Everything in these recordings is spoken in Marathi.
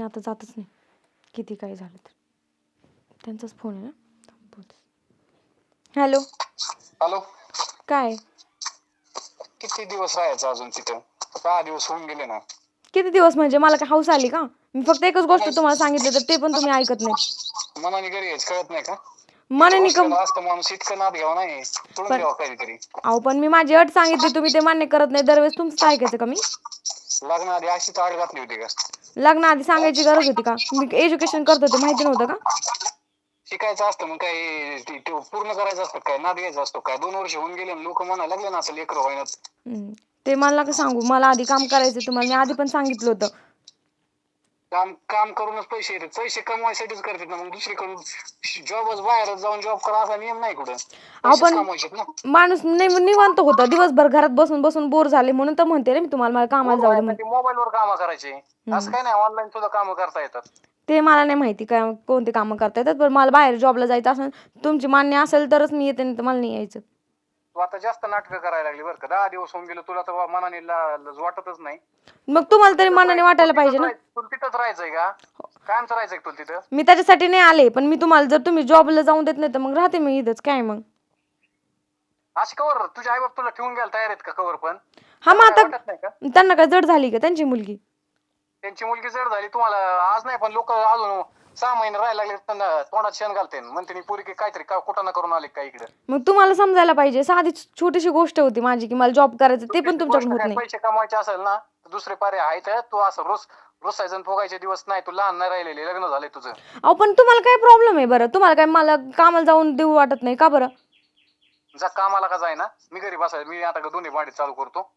मी आता जातच नाही. किती काय झालं तर. त्यांचाच फोन आहे ना? बोलते. हॅलो. हॅलो. काय? किती दिवस राहायचं अजून तिथं? सहा दिवस होऊन गेले ना. किती दिवस म्हणजे? मला काय हाऊस आली का? मी फक्त एकच गोष्ट तुम्हाला सांगितलं तर ते पण तुम्ही ऐकत नाही. मनाने घरी यायचं कळत नाही का? मनाने कम असतं माणूस इतकं नाद घ्यावा नाही. तोडून पण- घ्यावा काहीतरी. अहो पण मी माझी अट सांगितली तुम्ही ते मान्य करत नाही. दरवेळेस तुमचं ऐकायचं का मी? लग्नाआधी अशीच आड घातली होती का? लग्नाआधी सांगायची गरज होती का? मी एज्युकेशन करत होते माहिती नव्हतं का? शिकायचं असतं मग काय ते- ते पूर्ण करायचं असतं काय? नाद घ्यायचं असतो काय? दोन वर्ष होऊन गेले लोक म्हणायला लागले ना असं लेकर हम्म. ते मला नका सांगू. मला आधी काम करायचं तुम्हाला मी आधी पण सांगितलं होतं. काम काम करूनच पैसे येतात. पैसे कमवायसाठीच करतात ना मग दुसरीकडून जॉबच बाहेर जाऊन जॉब करा असा नियम नाही कुठं. पैसेच पण- कमवायचे ना. माणूस नि- निवांत होतं. दिवसभर घरात बसून बसून बोर झाले म्हणून तर म्हणते रे मी तुम्हाला मला कामाला जाऊ दे म्हणून. मोबाईल वर काम करायचे. असं काय नाही ऑनलाईन सुद्धा काम करता येतात. ते मला नाही माहिती काय कोणते कामं करता येतात पण मला बाहेर जॉबला जायचं असेल तुमची मान्य असेल तरच मी येते नाही तर मला नाही यायचं. तू आता जास्त नाटकं करायला लागली बरं का. दहा दिवस होऊन गेलो तुला तर मनाने ला- ला- वाटतच नाही. मग तुम्हाला तरी मनाने वाटायला पाहिजे ना. तुला तिथंच राहायचंय का? कायमच राहायचंय का तुला तिथं? मी त्याच्यासाठी नाही आले पण मी तुम्हाला जर तुम्ही जॉबला जाऊन देत नाही तर मग राहते मी इथंच काय मग? अशी कवर तुझे आई बाप तुला ठेवून घ्यायला तयार आहेत का कवर पण? हा मग काय आता वाटत नाही का? त्यांना काय जड झाली का त्यांची मुलगी? त्यांची मुलगी जड झाली तुम्हाला आज नाही पण लोक अजून सहा महिने राहायला लागले त्यांना तोंडात शेण घालते म्हणते मी पुरी काहीतरी का कुठं ना करून आले का इकडे? मग तुम्हाला समजायला पाहिजे. साधी छोटीशी गोष्ट होती माझी की मला जॉब करायचं ते पण तुमच्याकडून होत नाही. पैसे कमवायचे असेल ना तर दुसरे पर्याय आहेत. तू असं रोज रोसायचं फुगायचे दिवस नाही. तू लहान नाही राहिलेली. लग्न झालंय तुझं. अहो पण तुम्हाला काय प्रॉब्लेम आहे बरं? तुम्हाला काय मला कामाला जाऊन देऊ वाटत नाही का बरं? जा कामाला का जाय ना मी घरी बसाय मी आता दोन्ही भांडी चालू करतो.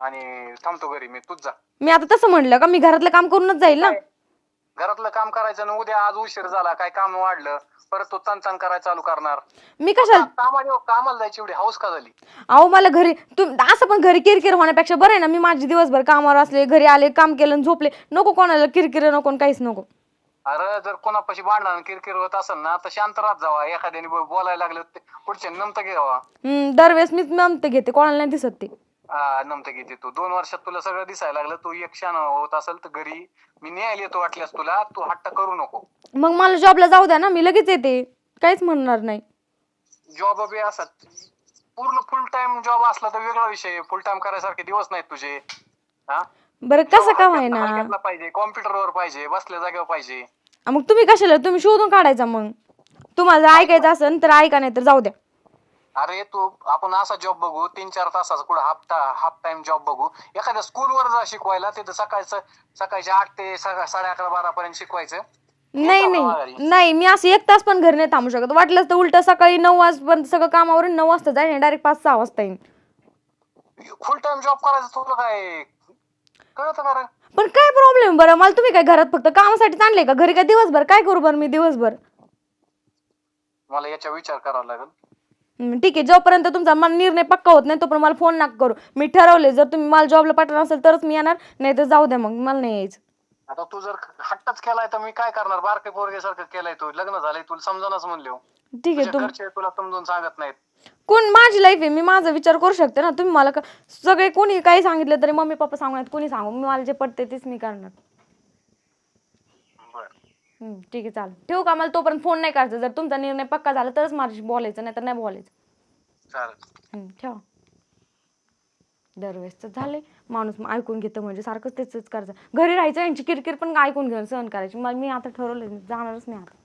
आणि थांबतो घरी. मी तूच जा. मी आता तसं म्हणलं का? मी घरातलं काम करूनच जाईल ना? घरातलं काम करायचं आणि उद्या आज उशीर झाला काय काम वाढलं परत तू तन करायला चालू करणार. मी कशा कामाला कामाला जायची एवढी हाऊस का झाली? अहो मला घरी तुम असं पण घरी किरकिर होण्यापेक्षा बरं आहे ना मी माझे दिवसभर कामावर असले घरी आले काम केलं आणि झोपले नको कोणाला किरकिर नको आणि काहीच नको. अरे जर कोणापाशी आणि किरकिर होत असेल ना तर शांत राहत जावा. एखाद्याने बोलायला लागलं ते पुढचे नमतं घ्यावा. हम्म, दरवेळेस मीच नमते घेते कोणाला नाही दिसत ते. हा नमतं घेते तू. दोन वर्षात तुला सगळं दिसायला लागलं तू एक क्षण होत असेल तर घरी मी न्यायला येतो वाटल्यास तुला तू हट्ट करू नको. मग मला जॉबला जाऊ द्या ना मी लगेच येते. काहीच म्हणणार नाही. जॉब बी असत पूर्ण फुल टाइम जॉब असला तर वेगळा विषय. फुल टाइम करायसारखे दिवस नाहीत तुझे. हा? बरं कसं का व्हायना? हलक्यातला पाहिजे कॉम्प्युटरवर पाहिजे बसल्या जागेवर पाहिजे. मग तुम्ही कशाला? तुम्ही शोधून काढायचा मग. तुम्हाला जर ऐकायचं असेल तर ऐका नाही तर जाऊ द्या. अरे तू आपण असा जॉब बघू तीन चार तासाचा कुठं हाफ हाफ टाइम जॉब बघू. एखाद्या स्कूलवर जा शिकवायला तिथं सकाळचं सकाळचे आठ ते सका- साडे अकरा बारा पर्यंत शिकवायचं. नाही नाही. नाही मी असं एक तास पण घरी नाही थांबू शकत. वाटलंच तर उलट सकाळी नऊ वाजपर्यंत सगळं कामावरून नऊ वाजता जाईल डायरेक्ट पाच सहा वाजता येईन. फुल टाइम जॉब करायचं तुला काय? कळत का रे? पण काय प्रॉब्लेम बरं मला तुम्ही काय घरात फक्त कामासाठी आणले का? घरी काय दिवसभर? काय करू बरं मी दिवसभर? मला याचा विचार करावा लागेल. ठीक आहे जोपर्यंत तुमचा मन निर्णय पक्का होत नाही तोपर्यंत मला फोन नका करू. मी ठरवले जर तुम्ही मला जॉबला पाठवणार असेल तरच मी येणार नाही तर जाऊ द्या मग मला नाही यायचं. आता तू जर हट्टच केलाय तर मी काय करणार? बारके पोरगे केलाय तू लग्न झालंय तुला समजावूनच म्हणले हो. ठीक आहे तुझ्या तुम घरचे तुला समजून सांगत नाहीत. कोण? माझी लाईफ आहे मी माझा विचार करू शकते ना? तुम्ही मला का सगळे कोणी काही सांगितलं तरी मम्मी पप्पा सांगणार कोणी सांगू? मी मला जे पटते तेच मी करणार. हम्म, ठीक आहे चालेल. ठेवू का? मला तोपर्यंत फोन नाही करायचा. जर तुमचा निर्णय पक्का झाला तरच माझ्याशी बोलायचं नाही तर नाही बोलायचं. चालेल. हम्म, ठेवा. दरवेळेस तर झाले माणूस मग ऐकून घेतं म्हणजे सारखंच तेच तेच करायचं. घरी राहायचं यांची किरकिर पण ऐकून घेऊन सहन करायची. मग मी आता ठरवलं जाणारच नाही आता.